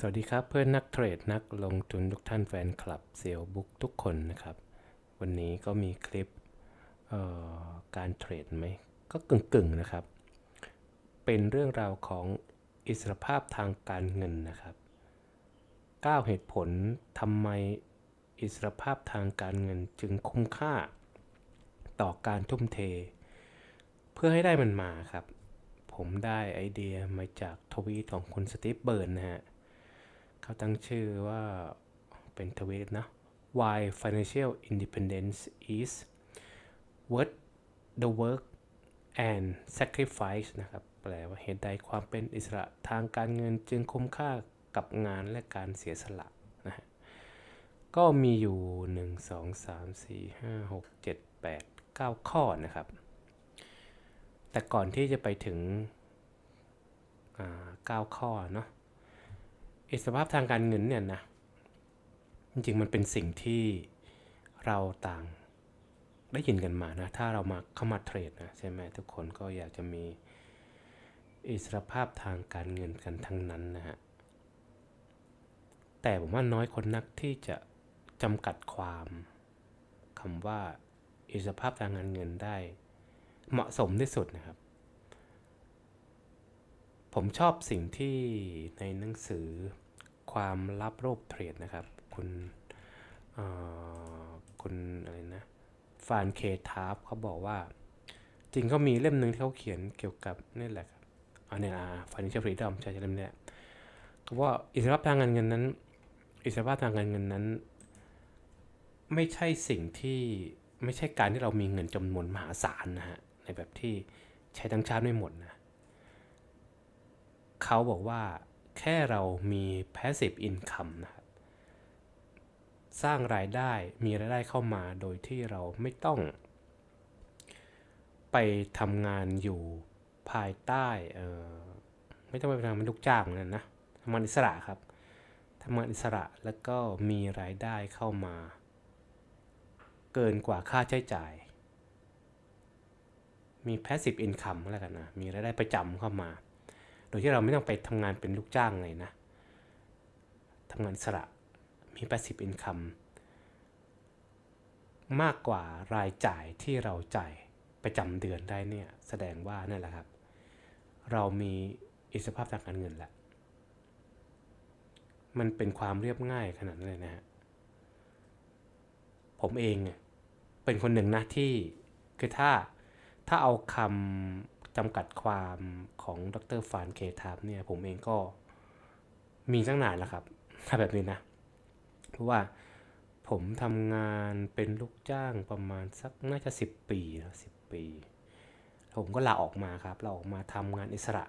สวัสดีครับเพื่อนนักเทรดนักลงทุนทุกท่านแฟนคลับเซลบุ๊กทุกคนนะครับ วันนี้ก็มีคลิปการเทรดไหมก็กึ่งๆนะครับ เป็นเรื่องราวของอิสรภาพทางการเงินนะครับ 9 เหตุผลทำไมอิสรภาพทางการเงินจึงคุ้มค่าต่อการทุ่มเท เพื่อให้ได้มันมาครับ ผมได้ไอเดียมาจากทวีตของคุณสตีฟเบิร์นนะฮะ เขาตั้งชื่อว่าเป็นทวีตนะ Why financial independence is worth the work and sacrifice นะครับ แปลว่าเหตุใดความเป็นอิสระทางการเงินจึงคุ้มค่ากับงานและการเสียสละนะฮะก็มีอยู่ 1 2 3 4 5 6 7 8 9 ข้อนะครับ แต่ก่อนที่จะไปถึงอ่า9ข้อเนาะ อิสรภาพทางการเงินเนี่ยนะจริงๆมันเป็นสิ่งที่เราต่างได้ยินกันมานะถ้าเรามาเข้ามาเทรดนะใช่ไหมทุกคนก็อยากจะมีอิสรภาพทางการเงินกันทั้งนั้นนะฮะแต่ผมว่าน้อยคนนักที่จะจำกัดความคำว่าอิสรภาพทางการเงินได้เหมาะสมที่สุดนะครับ ผมชอบสิ่งที่ในหนังสือความลับโลกเทรดนะครับ คุณคุณอะไรนะฟานเคทาร์ฟเขาบอกว่า จริงเขามีเล่มหนึ่งที่เขาเขียนเกี่ยวกับนี่แหละครับอันนี้อ่า financial freedom ใช่ใช่เล่มนี้เขาว่าอิสรภาพทางการเงินนั้น อิสรภาพทางการเงินนั้น ไม่ใช่สิ่งที่ไม่ใช่การที่เรามีเงินจำนวนมหาศาลนะฮะในแบบที่ใช้ทั้งชาติไม่หมดนะ เขาบอกว่าแค่เรามี passive income นะครับ สร้างรายได้มีรายได้เข้ามาโดยที่เราไม่ต้อง ไปทำงานอยู่ภายใต้ไม่ต้องไปทำงานเป็นลูกจ้างนั่นนะทำงานอิสระครับทำงานอิสระแล้วก็มีรายได้เข้ามา เกินกว่าค่าใช้จ่าย มี passive income แล้วกันนะ มีรายได้ประจำเข้ามา โดยที่เราไม่ต้องไปทำงานเป็นลูกจ้างเลยนะทำงานอิสระมี passive income มากกว่ารายจ่ายที่เราจ่ายประจำเดือนได้เนี่ยแสดงว่านั่นแหละครับ เรามีอิสรภาพทางการเงินแล้ว มันเป็นความเรียบง่ายขนาดนั้นเลยนะฮะผมเองเป็นคนหนึ่งนะที่คือถ้าถ้าเอาคำ จำกัดความของดรฟานเคทามเนี่ยผมเองก็มีตั้งนานแล้วครับ ถ้าแบบนี้นะ เพราะว่าผมทำงานเป็นลูกจ้างประมาณสักน่าจะ 10 ปีนะสิปี ผมก็ลาออกมาครับลาออกมาทำงานอิสระ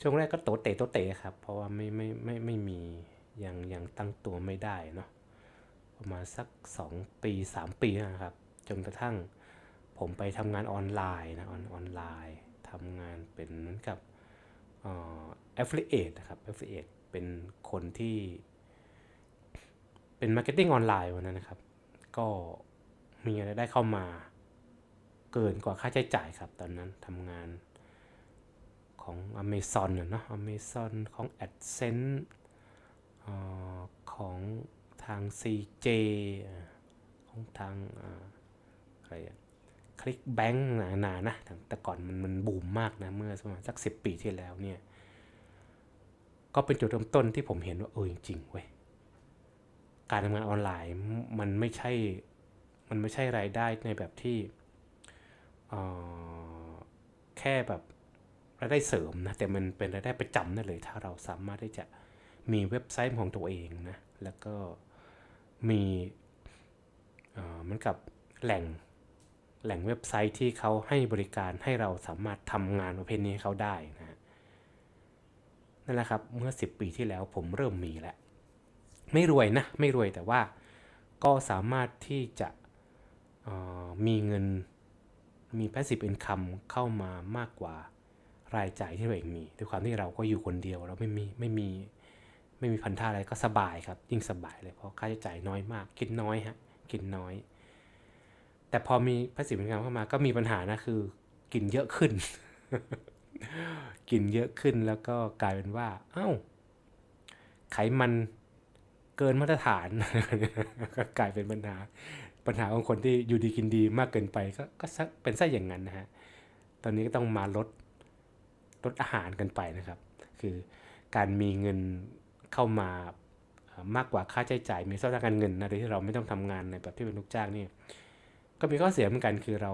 ช่วงแรกก็โตเตะโตเตะครับ เพราะว่าไม่ไม่ไม่ไม่มียังยังตั้งตัวไม่ได้เนาะประมาณสัก 2 ปี 3 ปีนะครับ จนกระทั่ง ผมไปทำงานออนไลน์นะออนออนไลน์ทำงานเป็นเหมือนกับเอ่อ affiliate นะครับ affiliate เป็นคนที่เป็น marketing ออนไลน์วันนั้นนะครับ ก็มีรายได้เข้ามาเกินกว่าค่าใช้จ่ายครับ ตอนนั้นทำงานของ Amazon น่ะเนาะ Amazon ของ AdSense อของทาง CJ ของทางอะไรอะ คลิกแบงค์นาๆนะแต่ก่อนมันมันบูมมากนะเมื่อประมาณสักสิปีที่แล้วเนี่ย ก็เป็นจุดเริ่มต้นที่ผมเห็นว่าเออจริงๆเว้ยการทำงานออนไลน์มันไม่ใช่มันไม่ใช่รายได้ในแบบที่แค่แบบรายได้เสริมนะแต่มันเป็นรายได้ประจำนั่นเลย ถ้าเราสามารถที่จะมีเว็บไซต์ของตัวเองนะแล้วก็มีเหมือนกับแหล่ง แหล่งเว็บไซต์ที่เขาให้บริการให้เราสามารถทำงานประเภทนี้ให้เขาได้นะฮะนั่นแหละครับเมื่อ 10 ปีที่แล้วผมเริ่มมีแล้ว ไม่รวยนะ ไม่รวยแต่ว่าก็สามารถที่จะออมีเงินมี passive income เข้ามามากกว่ารายจ่ายที่เราเองมีด้วยความที่เราก็อยู่คนเดียวเราไม่มีไม่มีไม่มีพันธะอะไรก็สบายครับ ยิ่งสบายเลยเพราะค่าใช้จ่ายน้อยมาก กินน้อยฮะกินน้อย แต่พอมี passive income เข้ามาก็มีปัญหานะคือ กินเยอะขึ้น กินเยอะขึ้นแล้วก็กลายเป็นว่า เอ้า ไขมันเกินมาตรฐานก็กลายเป็นปัญหา ปัญหาของคนที่อยู่ดีกินดีมากเกินไป ก็ก็เป็นซะอย่างนั้นนะฮะ ตอนนี้ก็ต้องมาลดลดอาหารกันไปนะครับ คือการมีเงินเข้ามามากกว่าค่าใช้จ่าย มีช่องทางการเงินนะโดยที่เราไม่ต้องทำงานในแบบที่เป็นลูกจ้างนี่ ก็มีข้อเสียเหมือนกันคือเรา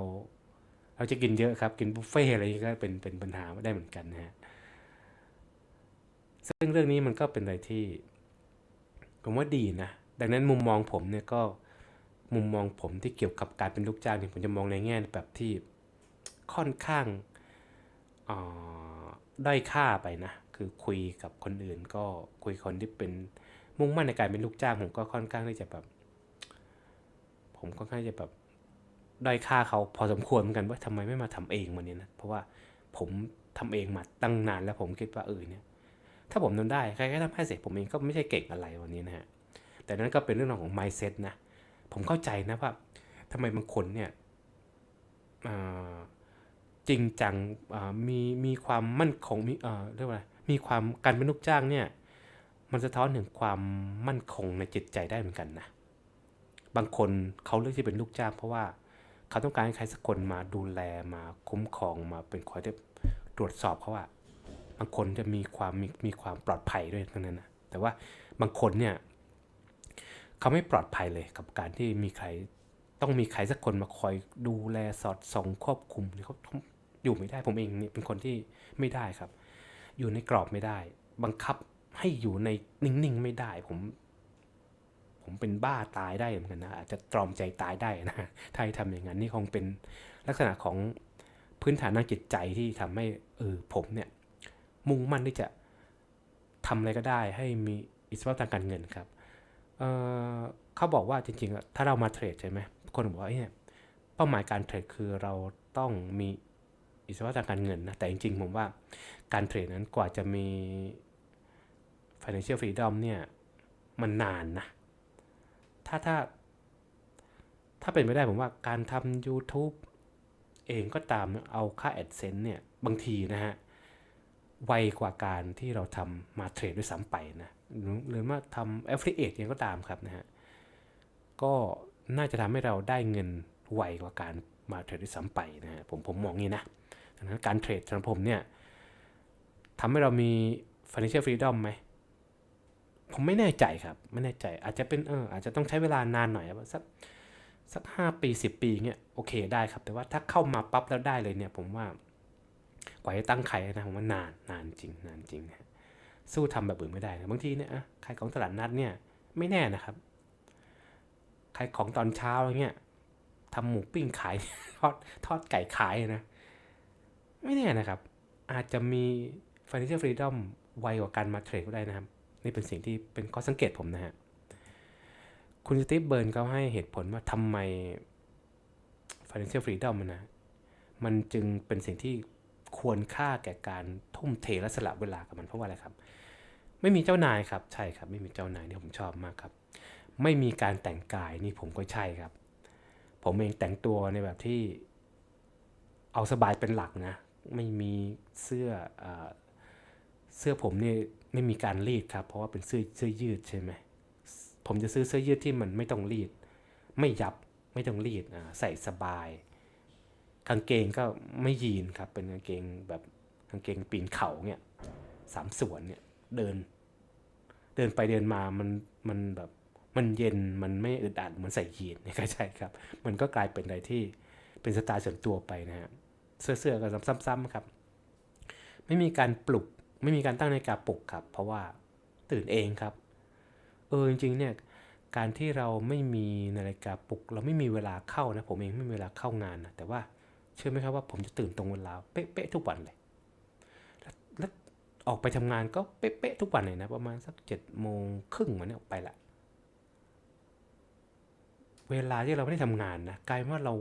เราจะกินเยอะครับ กินบุฟเฟ่อะไรนี้ก็เป็นเป็นปัญหาได้เหมือนกันนะฮะซึ่งเรื่องนี้มันก็เป็นอะไรที่ ผมว่าดีนะ ดังนั้นมุมมองผมเนี่ยก็มุมมองผมที่เกี่ยวกับการเป็นลูกจ้างเนี่ยผมจะมองในแง่แบบที่ค่อนข้างด้อยค่าไปนะ คือคุยกับคนอื่นก็คุยคนที่เป็นมุ่งมั่นในการเป็นลูกจ้างผมก็ค่อนข้างที่จะแบบ ผมค่อนข้างจะแบบ ด้อยค่าเขาพอสมควรเหมือนกันว่าทำไมไม่มาทำเองวันนี้นะ เพราะว่าผมทำเองมาตั้งนานแล้วผมคิดว่าเออเนี่ย ถ้าผมทำได้ใครก็ทำให้เสร็จผมเองก็ไม่ใช่เก่งอะไรวันนี้นะฮะ แต่นั้นก็เป็นเรื่องของ mindset นะ ผมเข้าใจนะว่าทำไมบางคนเนี่ยจริงจังมีมีความมั่นคงมีเอ่อเรียกว่า มีความการเป็นลูกจ้างเนี่ยมันสะท้อนถึงความมั่นคงในจิตใจได้เหมือนกันนะ บางคนเขาเลือกที่เป็นลูกจ้างเพราะว่า เขาต้องการให้ใครสักคนมาดูแลมาคุ้มครองมาเป็นคอยที่ตรวจสอบเขาว่าบางคนจะมีความมีมีความปลอดภัยด้วยทั้งนั้นนะแต่ว่าบางคนเนี่ยเขาไม่ปลอดภัยเลยกับการที่มีใครต้องมีใครสักคนมาคอยดูแลสอดส่องควบคุมเขาอยู่ไม่ได้ผมเองเนี่ยเป็นคนที่ไม่ได้ครับ อยู่ในกรอบไม่ได้ บังคับให้อยู่ในนิ่งๆไม่ได้ ผม ผมเป็นบ้าตายได้เหมือนกันนะอาจจะตรอมใจตายได้นะถ้าให้ทำอย่างนั้นนี่คงเป็นลักษณะของพื้นฐานทางจิตใจที่ทำให้เออผมเนี่ยมุ่งมั่นที่จะทำอะไรก็ได้ ให้มีอิสระทางการเงินครับเออเขาบอกว่าจริงๆ ถ้าเรามาเทรดใช่ไหมคนบอกว่าเนี่ยเป้าหมายการเทรดคือเราต้องมีอิสระทางการเงินนะแต่จริงๆ ผมว่าการเทรดนั้นกว่าจะมี financial freedom เนี่ยมันนานนะ ถ้าถ้า ถ้าเป็นไปได้ผมว่าการทำ YouTube เองก็ตามเอาค่า AdSense เนี่ย บางทีนะฮะ ไวกว่าการที่เราทำมาเทรดด้วยซ้ำไปนะหรือหรือว่าทำ affiliate เองก็ตามครับนะฮะ ก็น่าจะทำให้เราได้เงินไวกว่าการมาเทรดด้วยซ้ำไปนะฮะผมผมมองงี้นะดังนั้นการเทรดสำหรับผมเนี่ยทำให้เรามี financial freedom ไหม ผมไม่แน่ใจครับ ไม่แน่ใจ อาจจะเป็นเอออาจจะต้องใช้เวลานานหน่อยสักสักห้าปีสิบปีเงี้ยโอเคได้ครับ แต่ว่าถ้าเข้ามาปั๊บแล้วได้เลยเนี่ย ผมว่ากว่าจะตั้งใครนะผมว่านานนานจริงนานจริงนะสู้ทำแบบอื่นไม่ได้นะบางทีเนี่ยอะขายของตลาดนัดเนี่ยไม่แน่นะครับขายของตอนเช้าอย่างเงี้ยทำหมูปิ้งขายทอดทอดไก่ขายนะ ไม่แน่นะครับ อาจจะมี financial freedom ไวกว่าการมาเทรดก็ได้นะครับ นี่เป็นสิ่งที่เป็นข้อสังเกตผมนะฮะ คุณสตีฟเบิร์นเขาให้เหตุผลว่าทำไม financial freedom มันนะ มันจึงเป็นสิ่งที่ควรค่าแก่การทุ่มเทและสละเวลากับมันเพราะว่าอะไรครับ ไม่มีเจ้านายครับ ใช่ครับ ไม่มีเจ้านายนี่ผมชอบมากครับ ไม่มีการแต่งกายนี่ผมก็ใช่ครับ ผมเองแต่งตัวในแบบที่เอาสบายเป็นหลักนะ ไม่มีเสื้ออ เสื้อผมนี่ไม่มีการรีดครับ เพราะว่าเป็นเสื้อเสื้อยืดใช่ไหมผมจะซื้อเสื้อยืดที่มันไม่ต้องรีด ไม่ยับไม่ต้องรีดอ่าใส่สบายกางเกงก็ไม่ยีนครับ เป็นกางเกงแบบกางเกงปีนเขาเนี่ยสามส่วนเนี่ยเดิน เดินไปเดินมามันมันแบบมันเย็นมันไม่อึดอัดเหมือนใส่ยีนนี่ก็ใช่ครับ มันก็กลายเป็นอะไรที่เป็นสไตล์ส่วนตัวไปนะฮะเสื้อเสื้อก็ซ้ำๆครับ ไม่มีการปลุก ไม่มีการตั้งนาฬิกาปลุกครับ เพราะว่าตื่นเองครับ เออจริงๆเนี่ยการที่เราไม่มีนาฬิกาปลุก เราไม่มีเวลาเข้านะผมเองไม่มีเวลาเข้างานนะแต่ว่าเชื่อไหมครับว่าผมจะตื่นตรงเวลาเป๊ะๆทุกวันเลยแล้วออกไปทำงานก็เป๊ะๆทุกวันเลยนะประมาณสักเจ็ดโมงครึ่งวันนี้ออกไปละเวลาที่เราไม่ได้ทำงานนะกลายว่าเรา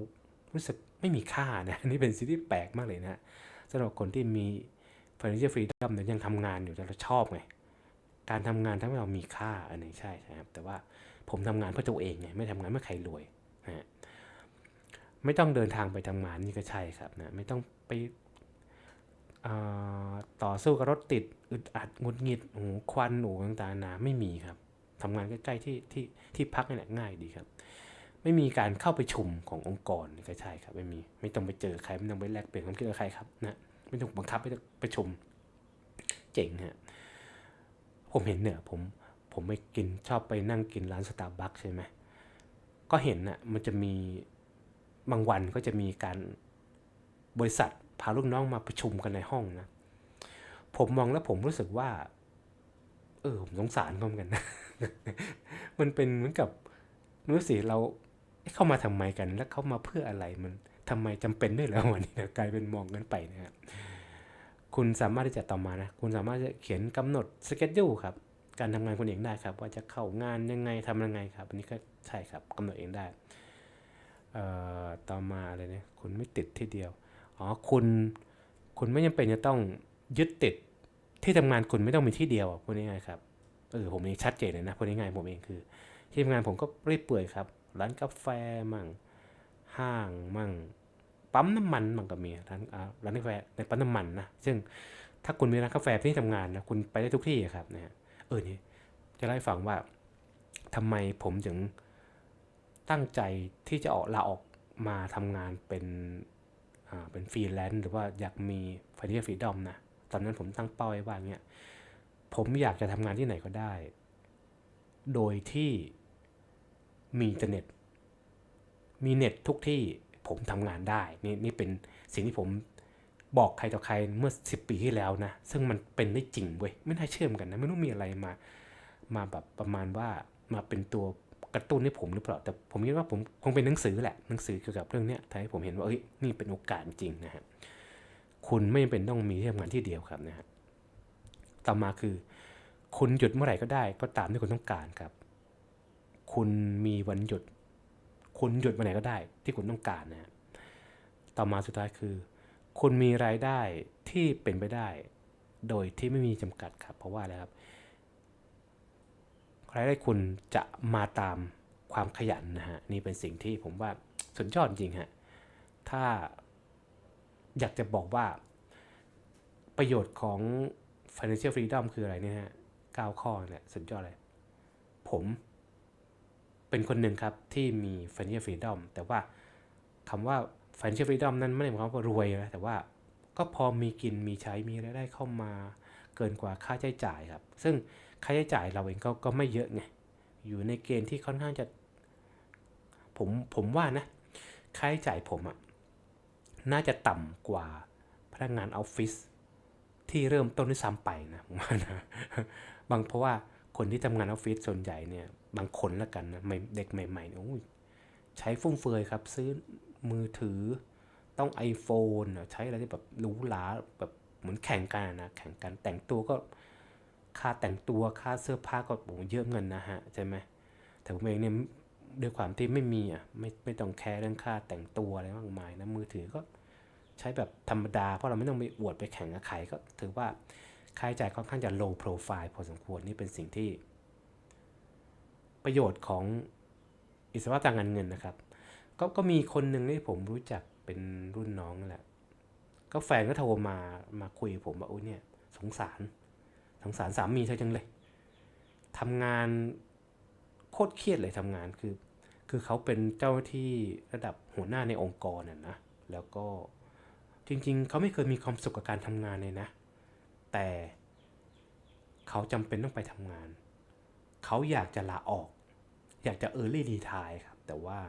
รู้สึกไม่มีค่านะนี่เป็นสิ่งที่แปลกมากเลยนะสำหรับคนที่มี financial freedom เนี่ยยังทำงานอยู่แต่เราชอบไง การทำงานทำให้เรามีค่าอันนี้ใช่ใช่ครับ แต่ว่าผมทำงานเพื่อตัวเองไงไม่ทำงานเพื่อใครรวยนะฮะไม่ต้องเดินทางไปทำงานนี่ก็ใช่ครับนะไม่ต้องไปต่อสู้กับรถติดอึดอัดงุดหงิดโอ้โหควันหนูต่างๆนานาไม่มีครับทำงานใกล้ๆที่ที่ที่พักนี่แหละง่ายดีครับ ไม่มีการเข้าไปชุมขององค์กรก็ใช่ครับ ไม่มี ไม่ต้องไปเจอใครไม่ต้องไปแลกเปลี่ยนความคิดกับใครครับนะ ไม่ต้องบังคับไม่ต้องประชุม เจ๋งฮะผมเห็นเนี่ยผมผมไปกินชอบไปนั่งกินร้านสตาร์บัคใช่ไหมก็เห็นน่ะมันจะมีบางวันก็จะมีการบริษัทพาลูกน้องมาประชุมกันในห้องนะ ผมมองแล้วผมรู้สึกว่า เออผมสงสารเขาเหมือนกันนะ มันเป็นเหมือนกับม่รู้สิเราเอ๊ะเข้ามาทำไมกัน แล้วเข้ามาเพื่ออะไรมัน ทำไมจำเป็นด้วยแล้ววันนี้นะกลายเป็นมองกันไปนะครับคุณสามารถที่จะต่อมานะคุณสามารถจะเขียนกำหนดสเกจ u ครับการทำงานคุณเองได้ครับ ว่าจะเข้างานยังไงทำยังไงครับ อันนี้ก็ใช่ครับกำหนดเองได้เอ่อต่อมาอะไรเนี่ยคุณไม่ติดที่เดียวอ๋อคุณคุณไม่จำเป็นจะต้องยึดติดที่ทำงานคุณไม่ต้องมีที่เดียวพูดง่ายๆครับเออผมเองชัดเจนเลยนะพูดง่ายๆผมเองคือ ที่ทำงานผมก็เรียบเปื่อยครับ ร้านกาแฟมั่งห้างมั่ง ปั๊มน้ำมันมั่งก็มีร้านร้านกาแฟในปั๊มน้ำมันนะซึ่งถ้าคุณมีร้านกาแฟที่ทำงานนะคุณไปได้ทุกที่อะครับนะเออนี่จะเล่าให้ฟังว่าทำไมผมถึงตั้งใจที่จะออกลาออกมาทำงานเป็นอ่าเป็นฟรีแลนซ์หรือว่าอยากมี financial freedom นะตอนนั้นผมตั้งเป้าไว้ว่าเนี้ยผมอยากจะทำงานที่ไหนก็ได้ โดยที่มีอินเทอร์เน็ต มีเน็ตทุกที่ ผมทำงานได้นี่นี่เป็นสิ่งที่ผมบอกใครต่อใครเมื่อ 10 ปีที่แล้วนะ ซึ่งมันเป็นได้จริงเว้ยไม่น่าเชื่อมกันนะ ไม่รู้มีอะไรมา มาแบบประมาณว่ามาเป็นตัวกระตุ้นให้ผมหรือเปล่า แต่ผมคิดว่าผมคงเป็นหนังสือแหละหนังสือเกี่ยวกับเรื่องนี้ทำให้ผมเห็นว่าเอ้ยนี่เป็นโอกาสจริงนะฮะคุณไม่จำเป็นต้องมีที่ทำงานที่เดียวครับนะฮะต่อมาคือ คุณหยุดเมื่อไหร่ก็ได้ ก็ตามที่คุณต้องการครับ คุณมีวันหยุด คุณหยุดวันไหนก็ได้ ที่คุณต้องการนะต่อมาสุดท้ายคือ คุณมีรายได้ที่เป็นไปได้ โดยที่ไม่มีจำกัดครับ เพราะว่าอะไรครับรายได้คุณจะมาตามความขยันนะฮะนี่เป็นสิ่งที่ผมว่าสุดยอดจริงฮะถ้าอยากจะบอกว่าประโยชน์ของ financial freedom คืออะไรเนี่ยฮะ9ข้อเนี่ยสุดยอดเลย ผม เป็นคนหนึ่งครับที่มี financial freedom แต่ว่าคำว่า financial freedom นั้นไม่ได้หมายความว่ารวยนะแต่ว่าก็พอมีกินมีใช้มีรายได้เข้ามาเกินกว่าค่าใช้จ่ายครับ ซึ่งค่าใช้จ่ายเราเองก็ก็ไม่เยอะไงอยู่ในเกณฑ์ที่ค่อนข้างจะ ผมผมว่านะค่าใช้จ่ายผมอะน่าจะต่ำกว่าพนักงานออฟฟิศที่เริ่มต้นด้วยซ้ำไปนะผมว่านะบางเพราะว่าคนที่ทำงานออฟฟิศส่วนใหญ่เนี่ย บางคนละกันนะเด็กใหม่ๆเนี่ยใช้ฟุ่มเฟือยครับ ซื้อมือถือต้อง iPhone ใช้อะไรที่แบบหรูหราแบบเหมือนแข่งกันนะแข่งกันแต่งตัวก็ค่าแต่งตัวค่าเสื้อผ้าก็โอ้เยอะเงินนะฮะใช่ไหมแต่ผมเองเนี่ยด้วยความที่ไม่มีอะไม่ไม่ต้องแคร์เรื่องค่าแต่งตัวอะไรมากมายนะมือถือก็ใช้แบบธรรมดา เพราะเราไม่ต้องไปอวดไปแข่งกับใครก็ถือว่าค่าใช้จ่ายค่อนข้างจะ low profile พอสมควรนี่เป็นสิ่งที่ ประโยชน์ของอิสระทางการเงินนะครับ ก็ก็มีคนหนึ่งที่ผมรู้จักเป็นรุ่นน้องแหละ ก็แฟนก็โทรมามาคุยกับผมว่าโอ้ยเนี่ยสงสาร สงสารสามีเธอจังเลยทำงานโคตรเครียดเลยทำงานคือ คือเขาเป็นเจ้าหน้าที่ระดับหัวหน้าในองค์กรน่ะนะแล้วก็จริงๆ เขาไม่เคยมีความสุขกับการทำงานเลยนะ แต่เขาจำเป็นต้องไปทำงาน เขาอยากจะลาออก อยากจะเออร์ลี่ดีทายครับ แต่ว่า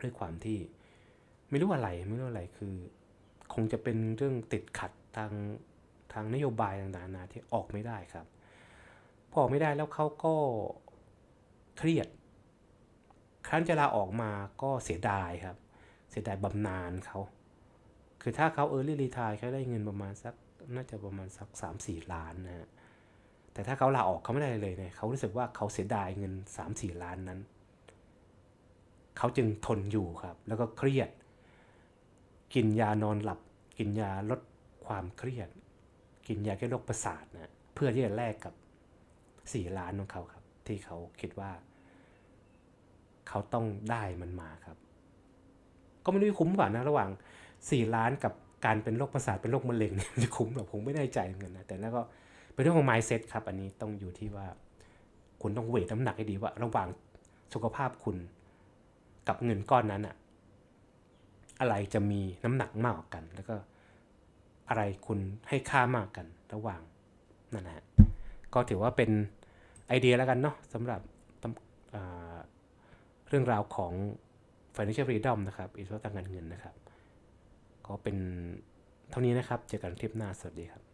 ด้วยความที่ไม่รู้อะไรไม่รู้อะไรคือ คงจะเป็นเรื่องติดขัดทางทางนโยบายต่างๆนาที่ออกไม่ได้ครับ พอออกไม่ได้แล้วเขาก็เครียด ครั้นจะลาออกมาก็เสียดายครับ เสียดายบำนาญเขา คือถ้าเขาเออร์ลี่รีทายเขาได้เงินประมาณสักน่าจะประมาณสักสามสี่ล้านนะฮะ แต่ถ้าเขาลาออกเขาไม่ได้เลยเนี่ยเขารู้สึกว่าเขาเสียดายเงินสามสี่ล้านนั้น เขาจึงทนอยู่ครับ แล้วก็เครียด กินยานอนหลับ กินยาลดความเครียด กินยาแก้โรคประสาทนะเพื่อที่จะแลกกับสี่ล้านของเขาครับ ที่เขาคิดว่า เขาต้องได้มันมาครับ ก็ไม่รู้คุ้มกว่านะระหว่างสี่ล้านกับการเป็นโรคประสาทเป็นโรคมะเร็งเนี่ยจะคุ้มหรอผมไม่แน่ใจเหมือนกันนะแต่แล้วก็ เป็นเรื่องของ mindset ครับอันนี้ต้องอยู่ที่ว่าคุณต้องเวทน้ำหนักให้ดีว่า ระหว่างสุขภาพคุณกับเงินก้อนนั้นอะอะไรจะมีน้ำหนักมากกว่ากัน แล้วก็อะไรคุณให้ค่ามากกันระหว่างนั่นนะฮะก็ถือว่าเป็นไอเดียแล้วกันเนาะสำหรับเรื่องราวของ financial freedom นะครับอิสระทางการเงินนะครับ ก็เป็นเท่านี้นะครับ เจอกันคลิปหน้า สวัสดีครับ